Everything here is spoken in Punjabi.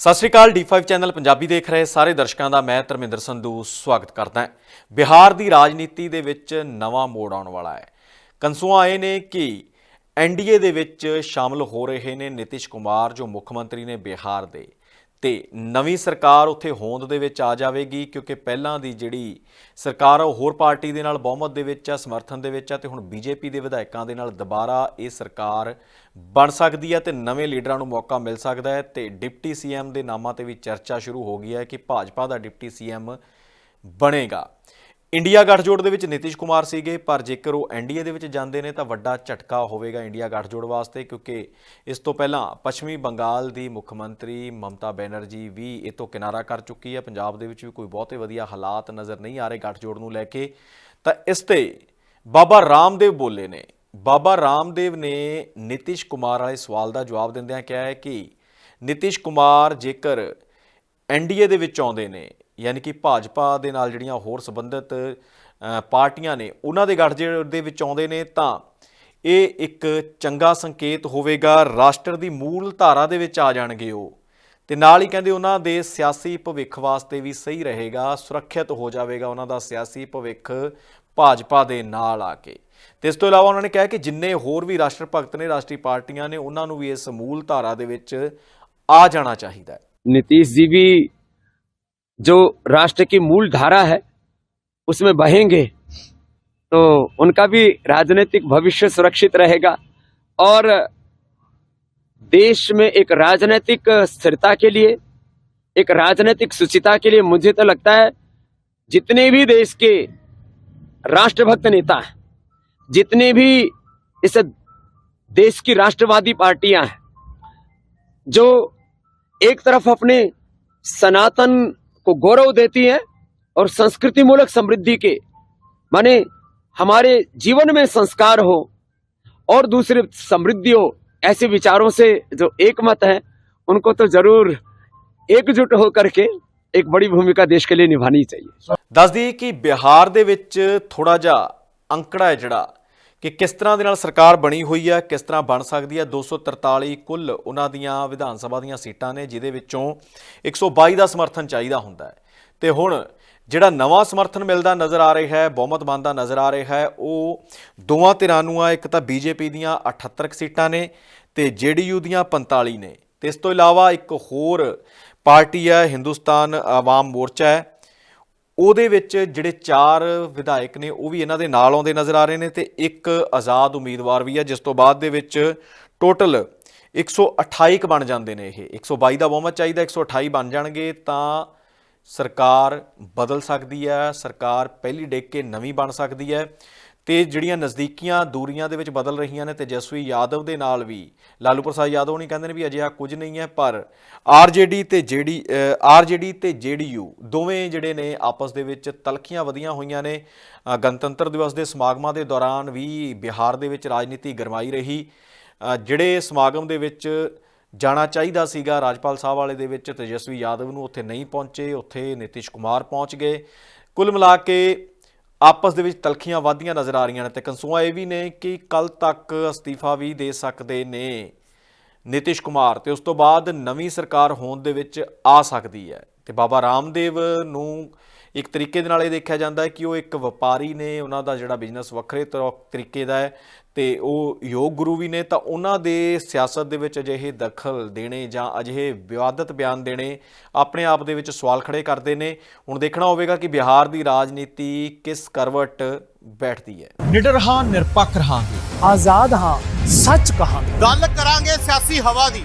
ਸਤਿ ਸ਼੍ਰੀ ਅਕਾਲ D5 ਚੈਨਲ ਪੰਜਾਬੀ ਦੇਖ ਰਹੇ ਸਾਰੇ ਦਰਸ਼ਕਾਂ ਦਾ, ਮੈਂ ਧਰਮਿੰਦਰ ਸੰਧੂ ਸਵਾਗਤ ਕਰਦਾ ਹਾਂ। ਬਿਹਾਰ ਦੀ ਰਾਜਨੀਤੀ ਦੇ ਵਿੱਚ ਨਵਾਂ ਮੋੜ ਆਉਣ ਵਾਲਾ ਹੈ। ਕੰਸੂਆਂ ਆਏ ਨੇ ਕਿ ਐਨਡੀਏ ਦੇ ਵਿੱਚ ਸ਼ਾਮਲ ਹੋ ਰਹੇ ਨੇ ਨਿਤਿਸ਼ ਕੁਮਾਰ, ਜੋ ਮੁੱਖ ਮੰਤਰੀ ਨੇ ਬਿਹਾਰ ਦੇ। ਤੇ ਨਵੀਂ ਸਰਕਾਰ ਉੱਥੇ ਹੋਂਦ ਦੇ ਵਿੱਚ ਆ ਜਾਵੇਗੀ, ਕਿਉਂਕਿ ਪਹਿਲਾਂ ਦੀ ਜਿਹੜੀ ਸਰਕਾਰ ਆ, ਉਹ ਹੋਰ ਪਾਰਟੀ ਦੇ ਨਾਲ ਬਹੁਮਤ ਦੇ ਵਿੱਚ ਆ, ਸਮਰਥਨ ਦੇ ਵਿੱਚ ਆ, ਤੇ ਹੁਣ ਬੀਜੇਪੀ ਦੇ ਵਿਧਾਇਕਾਂ ਦੇ ਨਾਲ ਦੁਬਾਰਾ ਇਹ ਸਰਕਾਰ ਬਣ ਸਕਦੀ ਹੈ ਤੇ ਨਵੇਂ ਲੀਡਰਾਂ ਨੂੰ ਮੌਕਾ ਮਿਲ ਸਕਦਾ ਹੈ। ਤੇ ਡਿਪਟੀ ਸੀਐਮ ਦੇ ਨਾਮਾਂ ਤੇ ਵੀ ਚਰਚਾ ਸ਼ੁਰੂ ਹੋ ਗਈ ਹੈ ਕਿ ਭਾਜਪਾ ਦਾ ਡਿਪਟੀ ਸੀਐਮ ਬਣੇਗਾ। ਇੰਡੀਆ ਗੱਠਜੋੜ ਦੇ ਵਿੱਚ ਨਿਤਿਸ਼ ਕੁਮਾਰ ਸੀਗੇ, ਪਰ ਜੇਕਰ ਉਹ ਐਨਡੀਏ ਦੇ ਵਿੱਚ ਜਾਂਦੇ ਨੇ ਤਾਂ ਵੱਡਾ ਝਟਕਾ ਹੋਵੇਗਾ ਇੰਡੀਆ ਗੱਠਜੋੜ ਵਾਸਤੇ, ਕਿਉਂਕਿ ਇਸ ਤੋਂ ਪਹਿਲਾਂ ਪੱਛਮੀ ਬੰਗਾਲ ਦੀ ਮੁੱਖ ਮੰਤਰੀ ਮਮਤਾ ਬੈਨਰਜੀ ਵੀ ਇਹ ਤੋਂ ਕਿਨਾਰਾ ਕਰ ਚੁੱਕੀ ਹੈ। ਪੰਜਾਬ ਦੇ ਵਿੱਚ ਵੀ ਕੋਈ ਬਹੁਤੇ ਵਧੀਆ ਹਾਲਾਤ ਨਜ਼ਰ ਨਹੀਂ ਆ ਰਹੇ ਗੱਠਜੋੜ ਨੂੰ ਲੈ ਕੇ। ਤਾਂ ਇਸ ਤੇ ਬਾਬਾ ਰਾਮਦੇਵ ਬੋਲੇ ਨੇ। ਬਾਬਾ ਰਾਮਦੇਵ ਨੇ ਨਿਤਿਸ਼ ਕੁਮਾਰ ਵਾਲੇ ਸਵਾਲ ਦਾ ਜਵਾਬ ਦਿੰਦਿਆਂ ਕਿਹਾ ਹੈ ਕਿ ਨਿਤਿਸ਼ ਕੁਮਾਰ ਜੇਕਰ ਐਨਡੀਏ ਦੇ ਵਿੱਚ ਆਉਂਦੇ ਨੇ ਯਾਨੀ ਕਿ ਭਾਜਪਾ ਦੇ ਨਾਲ ਜਿਹੜੀਆਂ ਹੋਰ ਸੰਬੰਧਿਤ ਪਾਰਟੀਆਂ ਨੇ, ਉਹਨਾਂ ਦੇ ਗੱਠਜੋੜ ਦੇ ਵਿੱਚ ਆਉਂਦੇ ਨੇ, ਤਾਂ ਇਹ ਇੱਕ ਚੰਗਾ ਸੰਕੇਤ ਹੋਵੇਗਾ, ਰਾਸ਼ਟਰ ਦੀ ਮੂਲ ਧਾਰਾ ਦੇ ਵਿੱਚ ਆ ਜਾਣਗੇ ਉਹ। ਤੇ ਨਾਲ ਹੀ ਕਹਿੰਦੇ ਉਹਨਾਂ ਦੇ ਸਿਆਸੀ ਭਵਿੱਖ ਵਾਸਤੇ ਵੀ ਸਹੀ ਰਹੇਗਾ, ਸੁਰੱਖਿਅਤ ਹੋ ਜਾਵੇਗਾ ਉਹਨਾਂ ਦਾ ਸਿਆਸੀ ਭਵਿੱਖ ਭਾਜਪਾ ਦੇ ਨਾਲ ਆ ਕੇ। ਤੇ ਇਸ ਤੋਂ ਇਲਾਵਾ ਉਹਨਾਂ ਨੇ ਕਿਹਾ ਕਿ ਜਿੰਨੇ ਹੋਰ ਵੀ ਰਾਸ਼ਟਰ ਭਗਤ ਨੇ, ਰਾਸ਼ਟਰੀ ਪਾਰਟੀਆਂ ਨੇ, ਉਹਨਾਂ ਨੂੰ ਵੀ ਇਸ ਮੂਲ ਧਾਰਾ ਦੇ ਵਿੱਚ ਆ ਜਾਣਾ ਚਾਹੀਦਾ ਹੈ। ਨਿਤੀਸ਼ ਜੀ ਵੀ जो राष्ट्र की मूल धारा है, उसमें बहेंगे तो उनका भी राजनीतिक भविष्य सुरक्षित रहेगा। और देश में एक राजनीतिक स्थिरता के लिए, एक राजनीतिक सुचिता के लिए मुझे तो लगता है, जितने भी देश के राष्ट्रभक्त नेता हैं, जितने भी इस देश की राष्ट्रवादी पार्टियाँ हैं, जो एक तरफ़ अपने सनातन को गौरव देती है और संस्कृति मूलक समृद्धि के माने हमारे जीवन में संस्कार हो और दूसरे समृद्धि हो ऐसे विचारों से जो एक मत है उनको तो जरूर एकजुट होकर के एक बड़ी भूमिका देश के लिए निभानी चाहिए ਦੱਸ ਦਈਏ ਕਿ ਬਿਹਾਰ ਦੇ ਵਿੱਚ ਥੋੜਾ ਜਿਹਾ ਅੰਕੜਾ ਹੈ ਜਿਹੜਾ ਕਿ ਕਿਸ ਤਰ੍ਹਾਂ ਦੇ ਨਾਲ ਸਰਕਾਰ ਬਣੀ ਹੋਈ ਹੈ, ਕਿਸ ਤਰ੍ਹਾਂ ਬਣ ਸਕਦੀ ਹੈ? 243 ਕੁੱਲ ਉਹਨਾਂ ਦੀਆਂ ਵਿਧਾਨ ਸਭਾ ਦੀਆਂ ਸੀਟਾਂ ਨੇ, ਜਿਹਦੇ ਵਿੱਚੋਂ 122 ਦਾ ਸਮਰਥਨ ਚਾਹੀਦਾ ਹੁੰਦਾ ਹੈ। ਤੇ ਹੁਣ ਜਿਹੜਾ ਨਵਾਂ ਸਮਰਥਨ ਮਿਲਦਾ ਨਜ਼ਰ ਆ ਰਿਹਾ ਹੈ, ਬਹੁਮਤ ਬਣਦਾ ਨਜ਼ਰ ਆ ਰਿਹਾ ਹੈ, ਉਹ ਦੋਵਾਂ ਧਿਰਾਂ ਨੂੰ ਆ, ਇੱਕ ਤਾਂ ਬੀਜੇਪੀ ਦੀਆਂ 78 ਕੁ ਸੀਟਾਂ ਨੇ ਤੇ ਜੇਡੀਯੂ ਦੀਆਂ 45 ਨੇ। ਤੇ ਇਸ ਤੋਂ ਇਲਾਵਾ ਇੱਕ ਹੋਰ ਪਾਰਟੀ ਹੈ, ਹਿੰਦੁਸਤਾਨ ਆਵਾਮ ਮੋਰਚਾ ਹੈ ਉਹਦੇ ਵਿੱਚ ਜਿਹੜੇ ਚਾਰ ਵਿਧਾਇਕ ਨੇ, ਉਹ ਵੀ ਇਹਨਾਂ ਦੇ ਨਾਲ ਆਉਂਦੇ ਨਜ਼ਰ ਆ ਰਹੇ ਨੇ ਤੇ ਇੱਕ ਆਜ਼ਾਦ ਉਮੀਦਵਾਰ ਵੀ ਹੈ ਜਿਸ ਤੋਂ ਬਾਅਦ ਦੇ ਵਿੱਚ ਟੋਟਲ 128 ਕ ਬਣ ਜਾਂਦੇ ਨੇ ਇਹ। 122 ਦਾ ਬਹੁਮਤ ਚਾਹੀਦਾ 128 ਬਣ ਜਾਣਗੇ ਤਾਂ ਸਰਕਾਰ ਬਦਲ ਸਕਦੀ ਹੈ, ਸਰਕਾਰ ਪਹਿਲੀ ਡਿੱਗ ਕੇ ਨਵੀਂ ਬਣ ਸਕਦੀ ਹੈ। ਤੇ ਜਿਹੜੀਆਂ ਨਜ਼ਦੀਕੀਆਂ ਦੂਰੀਆਂ ਦੇ ਵਿੱਚ ਬਦਲ ਰਹੀਆਂ ਨੇ ਤੇਜਸਵੀ ਯਾਦਵ ਦੇ ਨਾਲ ਵੀ। ਲਾਲੂ ਪ੍ਰਸਾਦ ਯਾਦਵ ਨਹੀਂ ਕਹਿੰਦੇ ਨੇ ਵੀ ਅਜਿਹਾ ਕੁਝ ਨਹੀਂ ਹੈ, ਪਰ ਆਰਜੇਡੀ ਤੇ ਜੇਡੀ ਆਰਜੇਡੀ ਤੇ ਜੇਡੀਯੂ ਦੋਵੇਂ ਜਿਹੜੇ ਨੇ ਆਪਸ ਦੇ ਵਿੱਚ ਤਲਖੀਆਂ ਵਧੀਆਂ ਹੋਈਆਂ ਨੇ। ਗਣਤੰਤਰ ਦਿਵਸ ਦੇ ਸਮਾਗਮਾਂ ਦੇ ਦੌਰਾਨ ਵੀ ਬਿਹਾਰ ਦੇ ਵਿੱਚ ਰਾਜਨੀਤੀ ਗਰਮਾਈ ਰਹੀ। ਜਿਹੜੇ ਸਮਾਗਮ ਦੇ ਵਿੱਚ ਜਾਣਾ ਚਾਹੀਦਾ ਸੀਗਾ ਰਾਜਪਾਲ ਸਾਹਿਬ ਵਾਲੇ ਦੇ ਵਿੱਚ ਤੇਜਸਵੀ ਯਾਦਵ ਨੂੰ ਉੱਥੇ ਨਹੀਂ ਪਹੁੰਚੇ, ਉੱਥੇ ਨਿਤਿਸ਼ ਕੁਮਾਰ ਪਹੁੰਚ ਗਏ। ਕੁੱਲ ਮਿਲਾ ਕੇ ਆਪਸ ਦੇ ਵਿੱਚ ਤਲਖੀਆਂ ਵਾਧੀਆਂ ਨਜ਼ਰ ਆ ਰਹੀਆਂ ਨੇ ਤੇ ਕੰਸੂਆ ਇਹ ਵੀ ਨੇ ਕਿ ਕੱਲ ਤੱਕ ਅਸਤੀਫਾ ਵੀ ਦੇ ਸਕਦੇ ਨੇ ਨਿਤਿਸ਼ ਕੁਮਾਰ ਤੇ ਉਸ ਤੋਂ ਬਾਅਦ ਨਵੀਂ ਸਰਕਾਰ ਹੋਣ ਦੇ ਵਿੱਚ ਆ ਸਕਦੀ ਹੈ। ਤੇ ਬਾਬਾ ਰਾਮਦੇਵ ਨੂੰ ਇੱਕ ਤਰੀਕੇ ਦੇ ਨਾਲ ਇਹ ਦੇਖਿਆ ਜਾਂਦਾ ਹੈ ਕਿ ਉਹ ਇੱਕ ਵਪਾਰੀ ਨੇ ਉਹਨਾਂ ਦਾ ਜਿਹੜਾ ਬਿਜ਼ਨਸ ਵੱਖਰੇ ਤਰੀਕੇ ਦਾ ਹੈ ਤੇ ਉਹ ਯੋਗ ਗੁਰੂ ਵੀ ਨੇ ਤਾਂ ਉਹਨਾਂ ਦੇ ਸਿਆਸਤ ਦੇ ਵਿੱਚ ਅਜਿਹੇ ਦਖਲ ਦੇਣੇ ਜਾਂ ਅਜਿਹੇ ਵਿਵਾਦਤ ਬਿਆਨ ਦੇਣੇ ਆਪਣੇ ਆਪ ਦੇ ਵਿੱਚ ਸਵਾਲ ਖੜੇ ਕਰਦੇ ਨੇ। ਹੁਣ ਦੇਖਣਾ ਹੋਵੇਗਾ ਕਿ ਬਿਹਾਰ ਦੀ ਰਾਜਨੀਤੀ ਕਿਸ ਕਰਵਟ ਬੈਠਦੀ ਹੈ। ਨਿਡਰ ਹਾਂ ਨਿਰਪੱਖ ਰਹਾਂਗੇ। ਆਜ਼ਾਦ ਹਾਂ ਸੱਚ ਕਹਾਂਗੇ। ਗੱਲ ਕਰਾਂਗੇ ਸਿਆਸੀ ਹਵਾ ਦੀ।